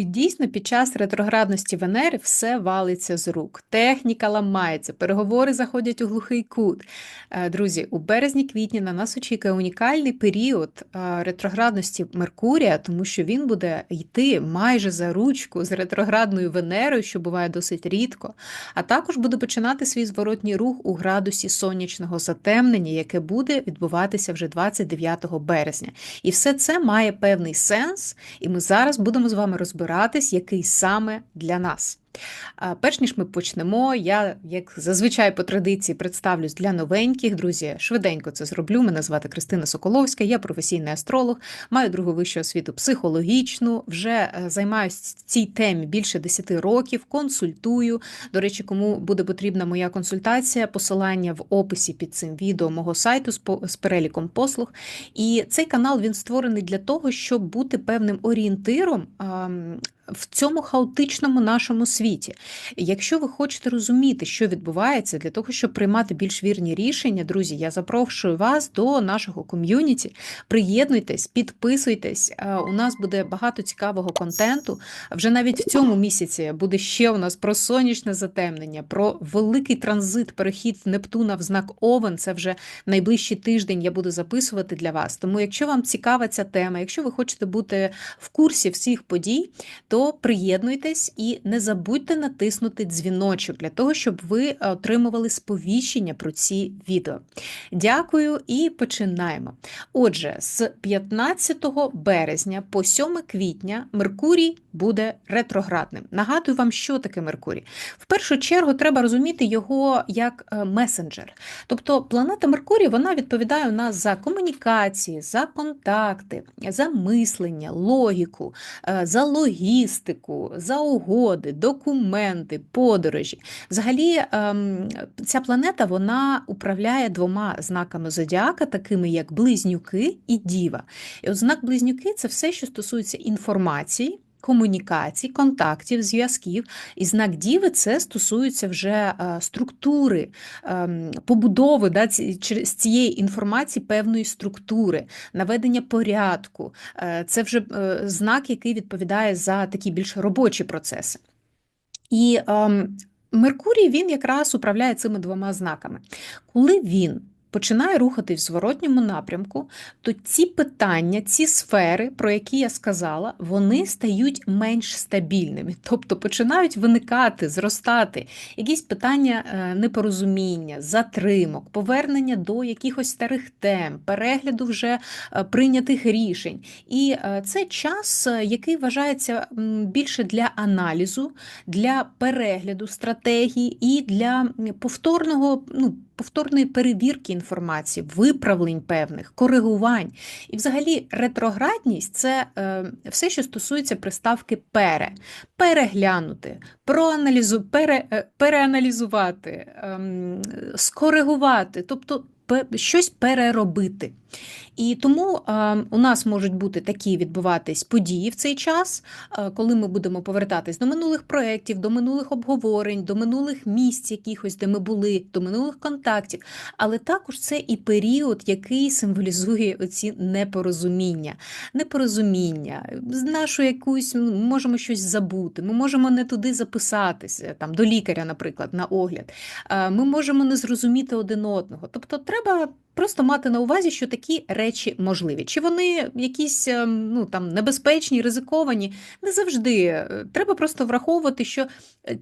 Чи дійсно під час ретроградності Венери все валиться з рук? Техніка ламається, переговори заходять у глухий кут. Е, Друзі, у березні-квітні на нас очікує унікальний період е, ретроградності Меркурія, тому що він буде йти майже за ручку з ретроградною Венерою, що буває досить рідко, а також буде починати свій зворотній рух у градусі сонячного затемнення, яке буде відбуватися вже 29 березня. І все це має певний сенс, і ми зараз будемо з вами розбиратись, який саме для нас. Перш ніж ми почнемо, я, як зазвичай по традиції, представлюсь для новеньких. Друзі, швиденько це зроблю. Мене звати Кристина Соколовська, я професійний астролог, маю другу вищу освіту психологічну, вже е, займаюся цій темі більше 10 років, консультую. До речі, кому буде потрібна моя консультація, посилання в описі під цим відео мого сайту з переліком послуг. І цей канал він створений для того, щоб бути певним орієнтиром. В цьому хаотичному нашому світі. Якщо ви хочете розуміти, що відбувається, для того, щоб приймати більш вірні рішення, друзі, я запрошую вас до нашого ком'юніті. Приєднуйтесь, підписуйтесь. Е, У нас буде багато цікавого контенту. Вже навіть в цьому місяці буде ще у нас про сонячне затемнення, про великий транзит, перехід Нептуна в знак Овен. Це вже найближчий тиждень я буду записувати для вас. Тому, якщо вам цікава ця тема, якщо ви хочете бути в курсі всіх подій, то приєднуйтесь і не забудьте натиснути дзвіночок для того, щоб ви отримували сповіщення про ці відео. Дякую і починаємо. Отже, з 15 березня по 7 квітня Меркурій буде ретроградним. Нагадую вам, що таке Меркурій. В першу чергу треба розуміти його як е, месенджер. Тобто планета Меркурій вона відповідає у нас за комунікації, за контакти, за мислення, логіку, е, за логістику, за угоди, документи, подорожі. Взагалі, ем, ця планета вона управляє двома знаками зодіака, такими як близнюки і діва. І от знак близнюки це все, що стосується інформації. Комунікацій, контактів, зв'язків, і знак Діви це стосується вже е, структури, ем, побудови да, через цієї інформації певної структури, наведення порядку. Е, Це вже е, знак, який відповідає за такі більш робочі процеси. І ем, Меркурій він якраз управляє цими двома знаками. Коли він починає рухати в зворотньому напрямку, то ці питання, ці сфери, про які я сказала, вони стають менш стабільними, тобто починають виникати, зростати якісь питання е, непорозуміння, затримок, повернення до якихось старих тем, перегляду вже е, прийнятих рішень. І е, це час, який вважається більше для аналізу, для перегляду стратегії і для повторного, ну, повторної перевірки інформації, виправлень певних, коригувань. І взагалі ретроградність це е, все, що стосується приставки пере, переглянути, проаналізу, пере, е, переаналізувати, ем, скоригувати, тобто щось переробити. І тому е, у нас можуть бути такі відбуватись події в цей час, е, коли ми будемо повертатись до минулих проєктів, до минулих обговорень, до минулих місць якихось, де ми були, до минулих контактів. Але також це і період, який символізує оці непорозуміння. Непорозуміння, нашу якусь ми можемо щось забути, ми можемо не туди записатися, там до лікаря, наприклад, на огляд. Е, Ми можемо не зрозуміти один одного. Тобто, треба просто мати на увазі, що такі речі можливі. Чи вони якісь ем, ну, там, небезпечні, ризиковані? Не завжди. Е, Треба просто враховувати, що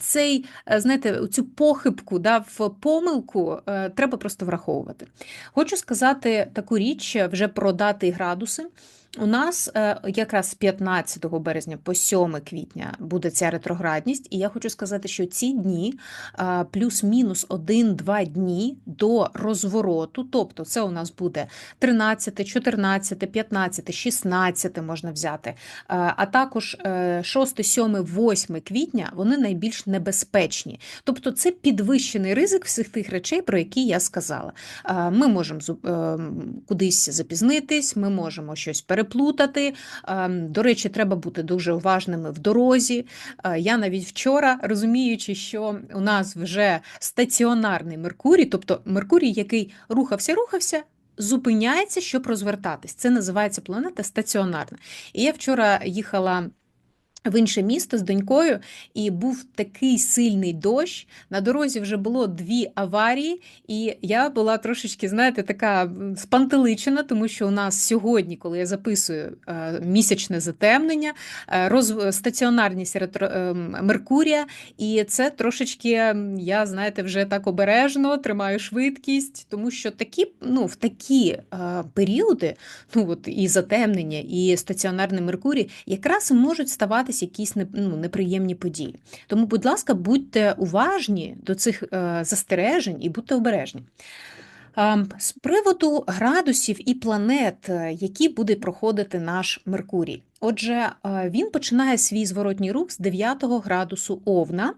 цей, е, знаєте, цю похибку да, в помилку е, треба просто враховувати. Хочу сказати таку річ е, вже про дати і градуси. У нас е, якраз з 15 березня по 7 квітня буде ця ретроградність, і я хочу сказати, що ці дні е, плюс-мінус 1-2 дні до розвороту, тобто це у нас буде 13, 14, 15, 16 можна взяти, е, а також е, 6, 7, 8 квітня вони найбільш небезпечні. Тобто це підвищений ризик всіх тих речей, про які я сказала. Ми можемо е, кудись запізнитись, ми можемо щось переплутати. Е, До речі, треба бути дуже уважними в дорозі. Е, Я навіть вчора, розуміючи, що у нас вже стаціонарний Меркурій, тобто Меркурій, який рухався, рухався. Зупиняється, щоб розвертатись. Це називається планета стаціонарна. І я вчора їхала в інше місто з донькою, і був такий сильний дощ. На дорозі вже було дві аварії, і я була трошечки, знаєте, така спантеличена, тому що у нас сьогодні, коли я записую е, місячне затемнення, е, роз... стаціонарність ретро... Е, Меркурія, і це трошечки, я знаєте, вже так обережно тримаю швидкість, тому що такі, ну, в такі періоди, ну от і затемнення, і стаціонарний Меркурій, якраз можуть ставатися якісь ну, неприємні події. Тому, будь ласка, будьте уважні до цих е, застережень і будьте обережні. З приводу градусів і планет, е, які буде проходити наш Меркурій. Отже, е, він починає свій зворотній рух з 9 градусу Овна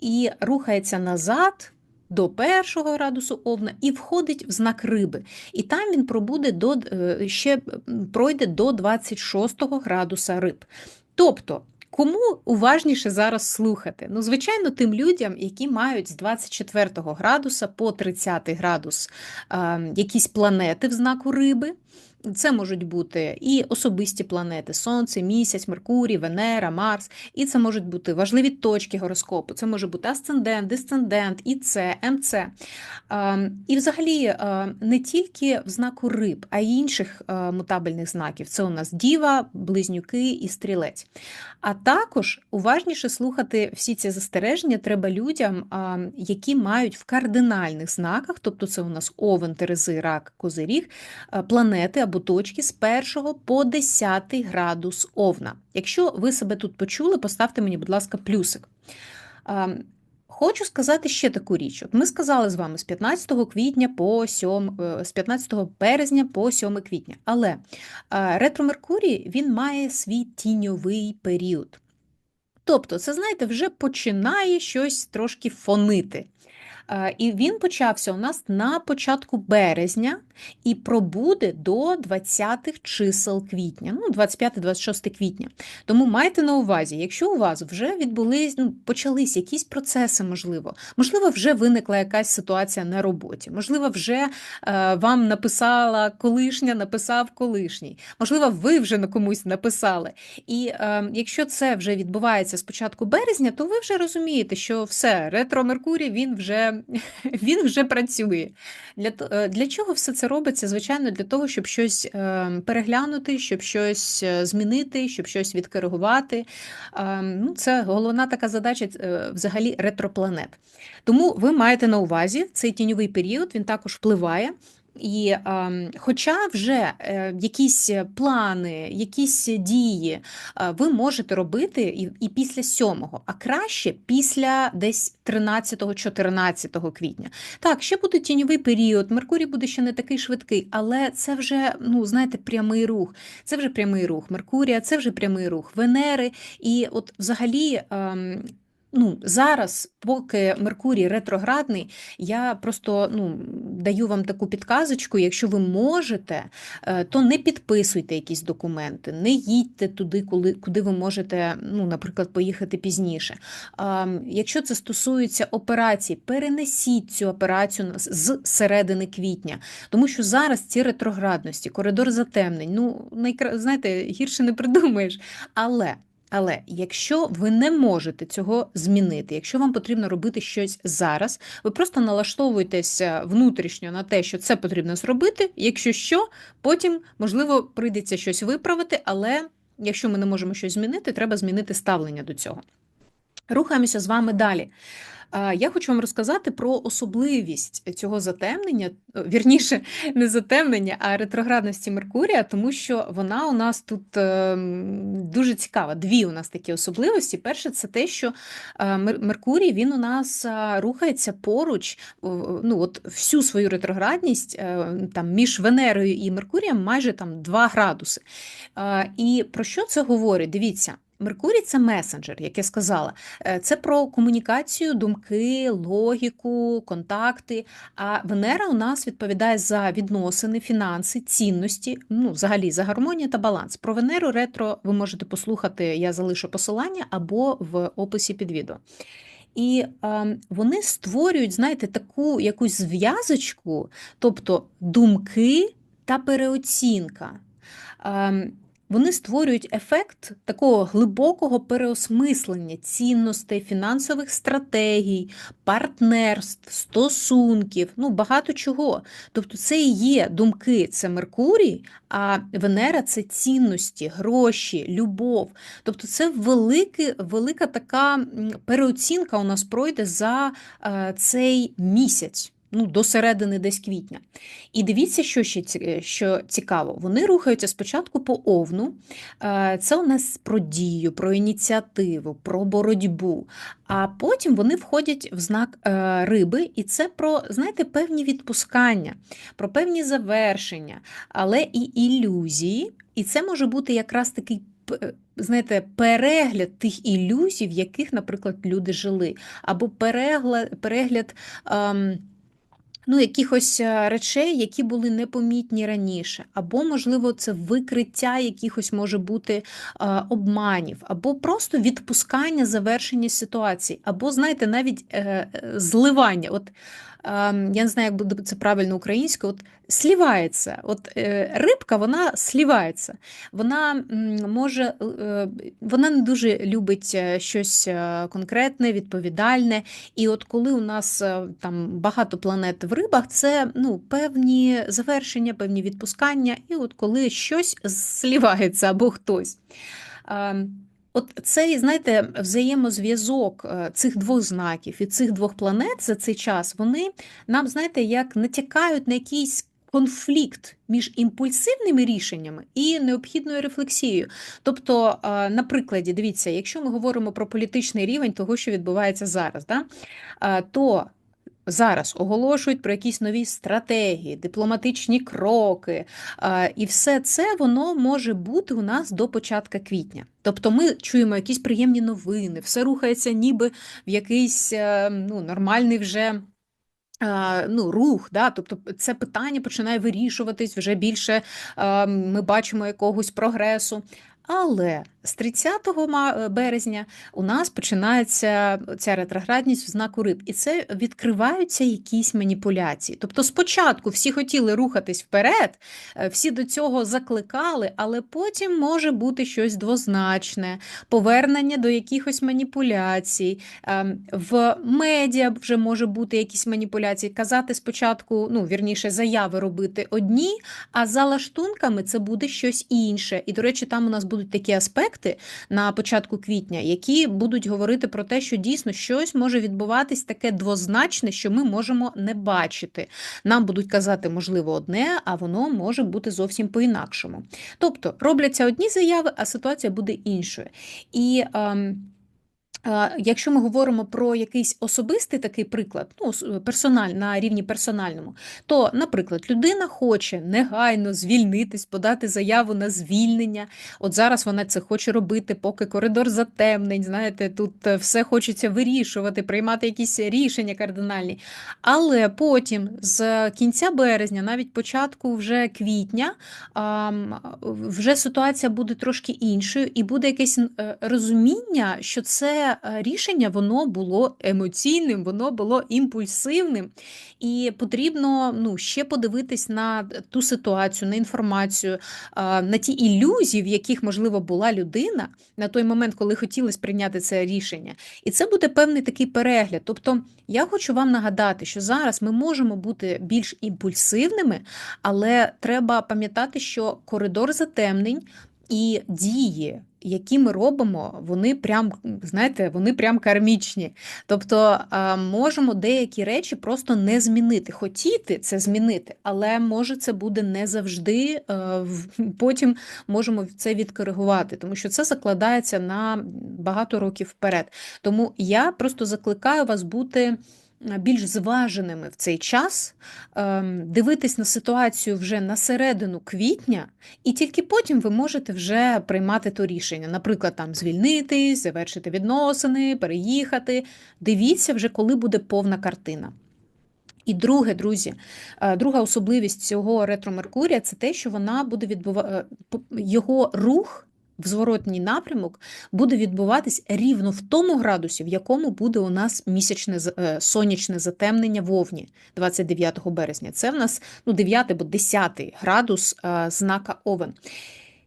і рухається назад до першого градусу Овна і входить в знак риби. І там він пробуде до ще пройде до 26 градуса риб. Тобто Кому уважніше зараз слухати? Ну, звичайно, тим людям, які мають з 24 градуса по 30 градус е, якісь планети в знаку риби. Це можуть бути і особисті планети Сонце, місяць, Меркурій, Венера, Марс, і це можуть бути важливі точки гороскопу. Це може бути асцендент, дисцендент, ІЦ, МЦ. І, взагалі, не тільки в знаку риб, а й інших мутабельних знаків. Це у нас діва, близнюки і стрілець. А також уважніше слухати всі ці застереження треба людям, які мають в кардинальних знаках, тобто це у нас овен, терези, рак, козиріг, планети або точки з 1 по 10 градус овна. Якщо ви себе тут почули, поставте мені, будь ласка, плюсик. Хочу сказати ще таку річ. От Ми сказали з вами з 15 квітня по 7, е, з 15 березня по 7 квітня. Але ретро Меркурій він має свій тіньовий період. Тобто, це, знаєте, вже починає щось трошки фонити. І він почався у нас на початку березня і пробуде до 20-х чисел квітня, ну 25-26 квітня. Тому майте на увазі, якщо у вас вже відбулись, ну, почались якісь процеси, можливо, можливо, вже виникла якась ситуація на роботі, можливо, вже е, вам написала колишня, написав колишній, можливо, ви вже на комусь написали. І е, якщо це вже відбувається з початку березня, то ви вже розумієте, що все, ретро Меркурій він вже він вже працює. Для е, для чого все це робиться? Звичайно, для того, щоб щось е, переглянути, щоб щось е, змінити, щоб щось відкоригувати. Ну, Це головна така задача взагалі ретропланет. Тому ви маєте на увазі цей тіньовий період, він також впливає. І е, хоча вже е, якісь плани, якісь дії е, ви можете робити і і після 7, а краще після десь 13-14 квітня. Так, ще буде тіньовий період, Меркурій буде ще не такий швидкий, але це вже, ну, знаєте, прямий рух. Це вже прямий рух Меркурія, це вже прямий рух Венери. І от взагалі. Ну, зараз, поки Меркурій ретроградний, я просто ну, даю вам таку підказочку. Якщо ви можете, е, то не підписуйте якісь документи, не їдьте туди, коли, куди ви можете, ну, наприклад, поїхати пізніше. Якщо це стосується операцій, перенесіть цю операцію з середини квітня, тому що зараз ці ретроградності, коридор затемнень, ну, найкра... знаєте, гірше не придумаєш. Але. Але якщо ви не можете цього змінити, якщо вам потрібно робити щось зараз, ви просто налаштовуєтеся внутрішньо на те, що це потрібно зробити. Якщо що, потім, можливо, прийдеться щось виправити, але якщо ми не можемо щось змінити, треба змінити ставлення до цього. Рухаємося з вами далі. Я хочу вам розказати про особливість цього затемнення, вірніше, не затемнення, а ретроградності Меркурія, тому що вона у нас тут ем, дуже цікава. Дві у нас такі особливості. Перше, це те, що е, Меркурій він у нас рухається поруч, ну от всю свою ретроградність е, там між Венерою і Меркурієм майже там 2 градуси. І про що це говорить? Дивіться. Меркурій це месенджер, як я сказала. Е, це про комунікацію, думки, логіку, контакти. А Венера у нас відповідає за відносини, фінанси, цінності, ну, взагалі за гармонію та баланс. Про Венеру ретро ви можете послухати, я залишу посилання або в описі під відео. І е, вони створюють, знаєте, таку якусь зв'язочку, тобто думки та переоцінка. Е, вони створюють ефект такого глибокого переосмислення цінностей, фінансових стратегій, партнерств, стосунків, ну багато чого. Тобто, це і є думки, це Меркурій, а Венера це цінності, гроші, любов. Тобто, це велике, велика така переоцінка у нас пройде за е, цей місяць ну, до середини десь квітня. І дивіться, що ще що цікаво. Вони рухаються спочатку по овну. Е, це у нас про дію, про ініціативу, про боротьбу. А потім вони входять в знак е, риби, і це про, знаєте, певні відпускання, про певні завершення, але і ілюзії. І це може бути якраз такий. Знаєте, перегляд тих ілюзій, в яких, наприклад, люди жили, або перегляд перегляд ем, ну, якихось е, речей, які були непомітні раніше, або, можливо, це викриття якихось може бути е, обманів, або просто відпускання завершення ситуації, або, знаєте, навіть е, зливання. От я не знаю, як буде це правильно українською, от слівається. От е, рибка вона слівається. Вона може, е, вона не дуже любить е, щось конкретне, відповідальне. І от коли у нас там багато планет в рибах, це ну, певні завершення, певні відпускання, і от коли щось слівається або хтось. От цей, знаєте, взаємозв'язок е, цих двох знаків і цих двох планет за цей час, вони нам, знаєте, як натякають на якийсь конфлікт між імпульсивними рішеннями і необхідною рефлексією. Тобто, е, на прикладі, дивіться, якщо ми говоримо про політичний рівень того, що відбувається зараз, да, е, то зараз оголошують про якісь нові стратегії, дипломатичні кроки, і все це воно може бути у нас до початка квітня. Тобто ми чуємо якісь приємні новини, все рухається ніби в якийсь е, ну, нормальний вже. Ну, рух, да, тобто це питання починає вирішуватись вже більше. Ми бачимо якогось прогресу. Але з 30 е, березня у нас починається ця ретроградність в знаку риб, і це відкриваються якісь маніпуляції. Тобто, спочатку всі хотіли рухатись вперед, е, всі до цього закликали, але потім може бути щось двозначне, повернення до якихось маніпуляцій. Ем, в медіа вже може бути якісь маніпуляції. Казати спочатку, ну вірніше, заяви робити одні, а за лаштунками це буде щось інше. І, до речі, там у нас будуть такі аспекти проекти на початку квітня, які будуть говорити про те, що дійсно щось може відбуватись таке двозначне, що ми можемо не бачити. Нам будуть казати, можливо, одне, а воно може бути зовсім по-інакшому. Тобто робляться одні заяви, а ситуація буде іншою. І ем, Якщо ми говоримо про якийсь особистий такий приклад, ну персональ на рівні персональному, то, наприклад, людина хоче негайно звільнитись, подати заяву на звільнення. От зараз вона це хоче робити, поки коридор затемнень. Знаєте, тут е, все хочеться вирішувати, приймати якісь рішення кардинальні. Але потім, з кінця березня, навіть початку вже квітня, вже ситуація буде трошки іншою, і буде якесь е, розуміння, що це. Е, рішення воно було емоційним, воно було імпульсивним, і потрібно ну, ще подивитись на ту ситуацію, на інформацію, е, на ті ілюзії, в яких, можливо, була людина на той момент, коли хотілося прийняти це рішення. І це буде певний такий перегляд. Тобто, я хочу вам нагадати, що зараз ми можемо бути більш імпульсивними, але треба пам'ятати, що коридор затемнень і дії які ми робимо, вони прям, знаєте, вони прям кармічні. Тобто можемо деякі речі просто не змінити. Хотіти це змінити, але може це буде не завжди. Е, потім можемо це відкоригувати, тому що це закладається на багато років вперед. Тому я просто закликаю вас бути більш зваженими в цей час, ем, дивитись на ситуацію вже на середину квітня, і тільки потім ви можете вже приймати то рішення. Наприклад, там звільнитись, завершити відносини, переїхати. Дивіться вже, коли буде повна картина. І друге, друзі, е, друга особливість цього ретро Меркурія це те, що вона буде відбувати е, його рух в зворотній напрямок буде відбуватись рівно в тому градусі, в якому буде у нас місячне е, сонячне затемнення вовні 29 березня. Це в нас ну, 9 або 10 градус е, знака Овен.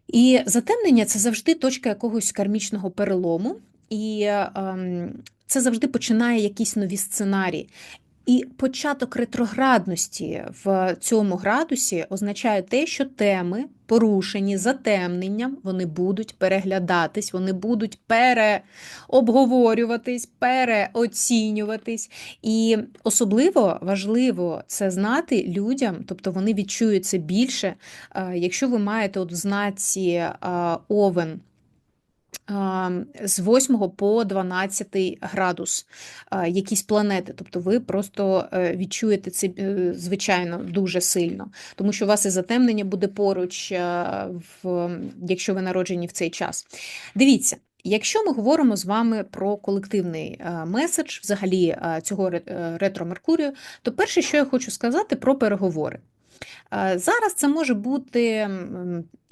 І затемнення це завжди точка якогось кармічного перелому, і ем, це завжди починає якісь нові сценарії. І початок ретроградності в цьому градусі означає те, що теми, порушені затемненням, вони будуть переглядатись, вони будуть переобговорюватись, переоцінюватись. І особливо важливо це знати людям, тобто вони відчують це більше, е, якщо ви маєте от в знаці е, овен з 8 по 12 градус якісь планети. Тобто ви просто е, відчуєте це, е, звичайно, дуже сильно, тому що у вас і затемнення буде поруч, е, в, якщо ви народжені в цей час. Дивіться. Якщо ми говоримо з вами про колективний меседж взагалі цього ретро Меркурію, то перше, що я хочу сказати про переговори. Зараз це може бути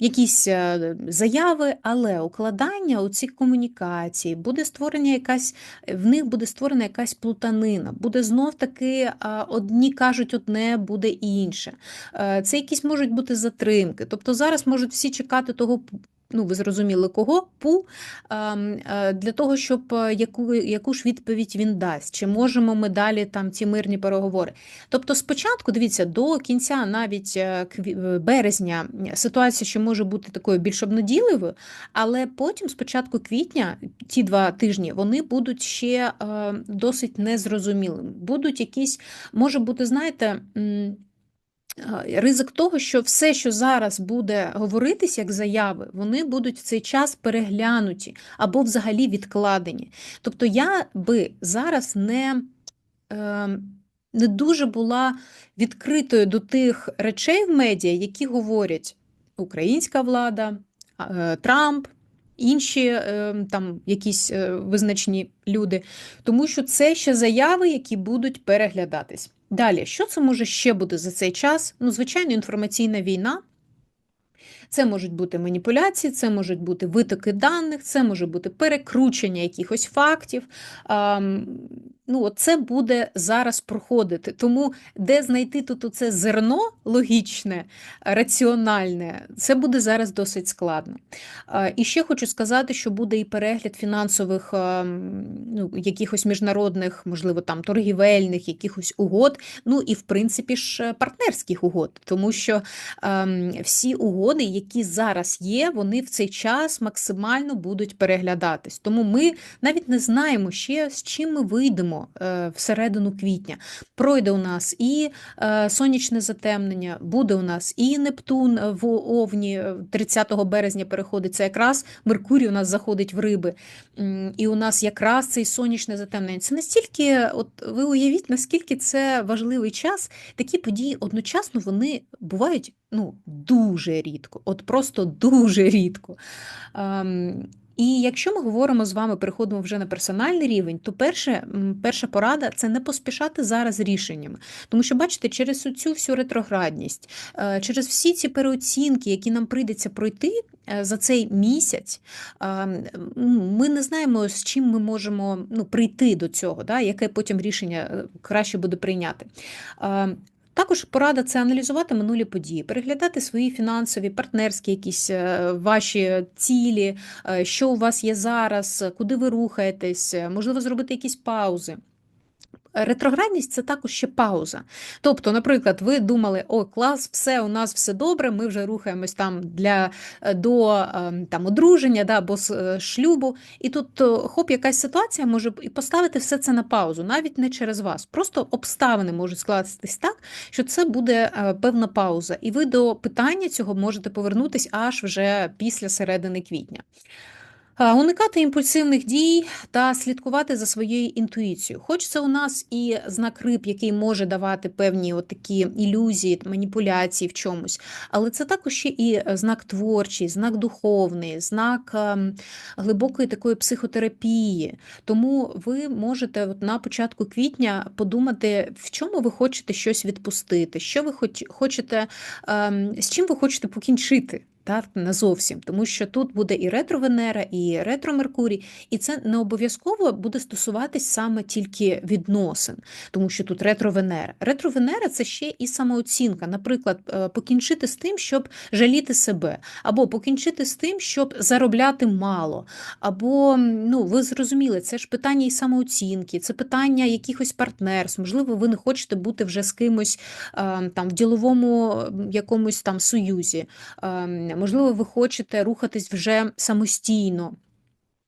якісь е, заяви, але укладання у ці комунікації буде створення якась, в них буде створена якась плутанина, буде знов таки одні кажуть одне, буде інше. Е, це якісь можуть бути затримки. Тобто зараз можуть всі чекати того ну ви зрозуміли кого, пу ем, е, для того, щоб е, яку яку ж відповідь він дасть, чи можемо ми далі там ці мирні переговори. Тобто, спочатку, дивіться, до кінця навіть е, березня ситуація ще може бути такою більш обнадійливою, але потім, спочатку квітня, ті два тижні, вони будуть ще досить незрозумілими. Будуть якісь, може бути, знаєте ризик того, що все, що зараз буде говоритись як заяви, вони будуть в цей час переглянуті або взагалі відкладені. Тобто я би зараз не ем, не дуже була відкритою до тих речей в медіа, які говорять українська влада, е, Трамп. Інші ем, там якісь е, визначні люди, тому що це ще заяви, які будуть переглядатись. Далі, що це може ще бути за цей час? Ну, звичайно, інформаційна війна. Це можуть бути маніпуляції, це можуть бути витоки даних, це може бути перекручення якихось фактів. Ну, Це буде зараз проходити. Тому де знайти тут оце зерно логічне, раціональне, це буде зараз досить складно. І ще хочу сказати, що буде і перегляд фінансових ну, якихось міжнародних, можливо, там торгівельних якихось угод, ну і в принципі ж партнерських угод, тому що всі угоди, які зараз є, вони в цей час максимально будуть переглядатись. Тому ми навіть не знаємо ще, з чим ми вийдемо е, всередину квітня. Пройде у нас і е, сонячне затемнення, буде у нас і Нептун в Овні 30 е, березня переходить. Це якраз Меркурій у нас заходить в риби. І у нас якраз цей сонячне затемнення. Це настільки, от ви уявіть, наскільки це важливий час, такі події одночасно вони бувають ну, дуже рідко, от просто дуже рідко. Ем, і якщо ми говоримо з вами, переходимо вже на персональний рівень, то перше, перша порада це не поспішати зараз рішеннями. Тому що, бачите, через цю всю ретроградність, е, через всі ці переоцінки, які нам прийдеться пройти е, за цей місяць, ем, ми не знаємо, з чим ми можемо ну, прийти до цього, да, яке потім рішення е, краще буде прийняти. Також порада це аналізувати минулі події, переглядати свої фінансові, партнерські якісь е, ваші цілі, е, що у вас є зараз, куди ви рухаєтесь, можливо, зробити якісь паузи. Ретроградність це також ще пауза. Тобто, наприклад, ви думали, о, клас, все, у нас все добре, ми вже рухаємось там для е, до ем, там одруження да, або е, шлюбу. І тут хоп, якась ситуація може і поставити все це на паузу, навіть не через вас. Просто обставини можуть скластись так, що це буде е, певна пауза. І ви до питання цього можете повернутися аж вже після середини квітня. Уникати імпульсивних дій та слідкувати за своєю інтуїцією. Хоч це у нас і знак риб, який може давати певні такі ілюзії, маніпуляції в чомусь, але це також ще і знак творчий, знак духовний, знак ем, глибокої такої психотерапії. Тому ви можете от на початку квітня подумати, в чому ви хочете щось відпустити, що ви хочете, ем, з чим ви хочете покінчити Так, не зовсім, тому що тут буде і ретро-Венера, і ретро-Меркурій, і це не обов'язково буде стосуватись саме тільки відносин, тому що тут ретро-Венера. Ретро-Венера це ще і самооцінка. Наприклад, е, покінчити з тим, щоб жаліти себе, або покінчити з тим, щоб заробляти мало. Або, ну, ви зрозуміли, це ж питання і самооцінки, це питання якихось партнерств. Можливо, ви не хочете бути вже з кимось е, там в діловому якомусь там союзі. Ем, Можливо, ви хочете рухатись вже самостійно.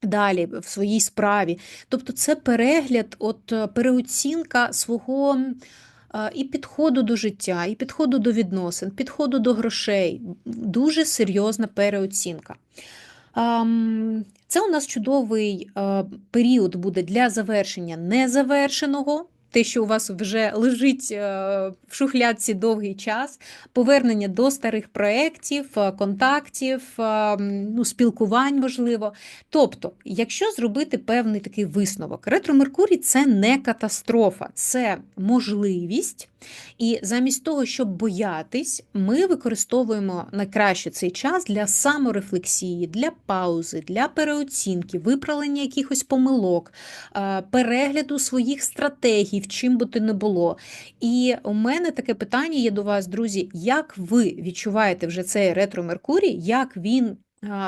Далі в своїй справі. Тобто це перегляд, от е, переоцінка свого е, і підходу до життя, і підходу до відносин, підходу до грошей. Дуже серйозна переоцінка. Це у нас чудовий е, період буде для завершення незавершеного. Те, що у вас вже лежить е, в шухлядці довгий час, повернення до старих проєктів, е, контактів, е, ну, спілкувань, можливо. Тобто, якщо зробити певний такий висновок, ретро-Меркурій це не катастрофа, це можливість. І замість того, щоб боятись, ми використовуємо найкраще цей час для саморефлексії, для паузи, для переоцінки, виправлення якихось помилок, е, перегляду своїх стратегій, в чим би то не було. І у мене таке питання є до вас, друзі: як ви відчуваєте вже цей ретро-Меркурій, як він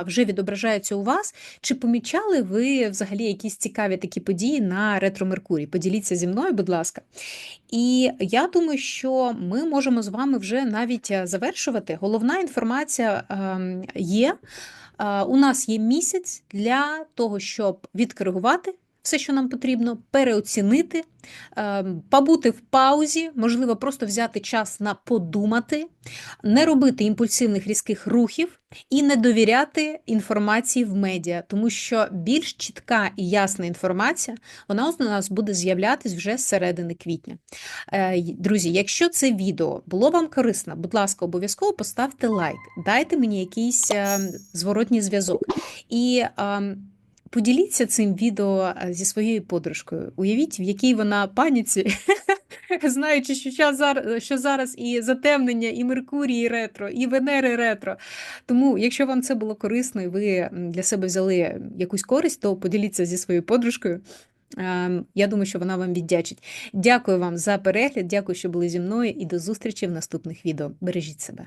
вже відображається у вас? Чи помічали ви взагалі якісь цікаві такі події на ретро-Меркурій? Поділіться зі мною, будь ласка. І я думаю, що ми можемо з вами вже навіть е, завершувати. Головна інформація ем, є. Е, У нас є місяць для того, щоб відкоригувати все, що нам потрібно, переоцінити, ем, побути в паузі, можливо, просто взяти час на подумати, не робити імпульсивних різких рухів і не довіряти інформації в медіа, тому що більш чітка і ясна інформація вона у нас буде з'являтись вже з середини квітня. Е, Друзі, якщо це відео було вам корисно, будь ласка, обов'язково поставте лайк, дайте мені якийсь е, зворотній зв'язок. І ем, поділіться цим відео е, зі своєю подружкою. Уявіть, в якій вона паніці, знаючи, що, щас зар- що зараз і затемнення, і Меркурій і ретро, і Венери ретро. Тому, якщо вам це було корисно і ви для себе взяли якусь користь, то поділіться зі своєю подружкою. Ем, Я думаю, що вона вам віддячить. Дякую вам за перегляд, дякую, що були зі мною, і до зустрічі в наступних відео. Бережіть себе.